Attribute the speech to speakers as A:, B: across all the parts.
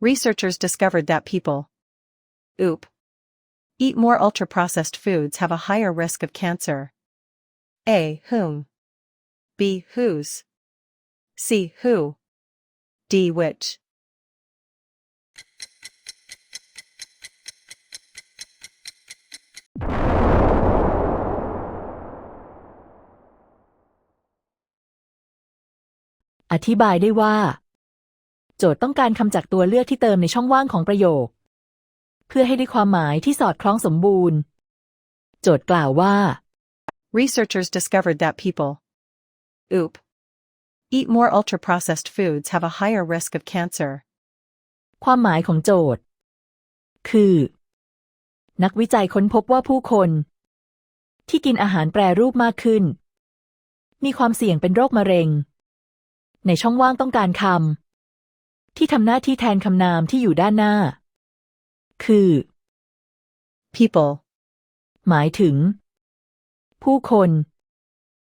A: Researchers discovered that people oop eat more ultra processed foods have a higher risk of cancer. A. Whom. B. Whose. C. Who. D. Which.
B: อธิบายได้ว่า โจทย์ต้องการคำจากตัวเลือกที่เติมในช่องว่างของประโยค เพื่อให้ได้ความหมายที่สอดคล้องสมบูรณ์ โจทย์กล่าวว่า
A: Researchers discovered that people oop eat more ultra processed foods have a higher risk of cancer.
B: ความหมายของโจทย์ คือ นักวิจัยค้นพบว่าผู้คน ที่กินอาหารแปรรูปมากขึ้น มีความเสี่ยงเป็นโรคมะเร็ง ในช่องว่างต้องการคำ ที่ทำหน้าที่แทนคำนามที่อยู่ด้านหน้า คือ
A: People
B: หมายถึง ผู้คน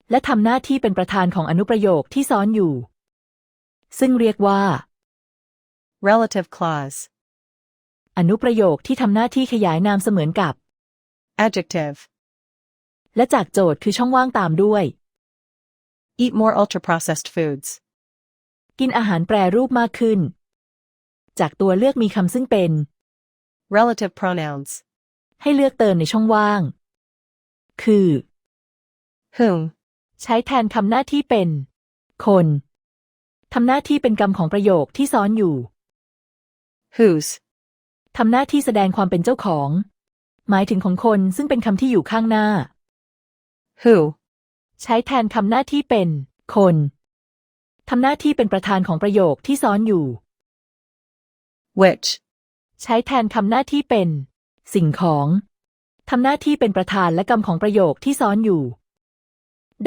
B: และทำหน้าที่เป็นประธานของอนุประโยคที่ซ้อนอยู่ ซึ่งเรียกว่า
A: relative clause
B: อนุประโยคที่ทำหน้าที่ขยายนามเสมือนกับ
A: adjective
B: และจากโจทย์คือช่องว่างตามด้วย
A: eat more ultra processed foods
B: กินอาหารแปรรูปมากขึ้น จากตัวเลือกมีคำซึ่งเป็น
A: relative pronouns
B: ให้เลือกเติมในช่องว่าง คือ
A: whom
B: ใช้แทนคำหน้าที่เป็น คนทำหน้าที่เป็นกรรมของประโยคที่ซ้อนอยู่
A: whose
B: ทำหน้าที่แสดงความเป็นเจ้าของ หมายถึงของคนซึ่งเป็นคำที่อยู่ข้างหน้า
A: who
B: ใช้แทนคำหน้าที่เป็น คน ทำหน้าที่เป็นประธานของประโยคที่ซ้อนอยู่
A: which
B: ใช้แทนคำหน้าที่เป็น สิ่งของทำหน้าที่เป็นประธานและกรรมของประโยคที่ซ้อนอยู่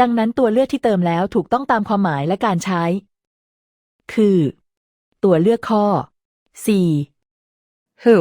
B: ดังนั้นตัวเลือกที่เติมแล้วถูกต้องตามความหมายและการใช้ คือ ตัวเลือกข้อ 4
A: who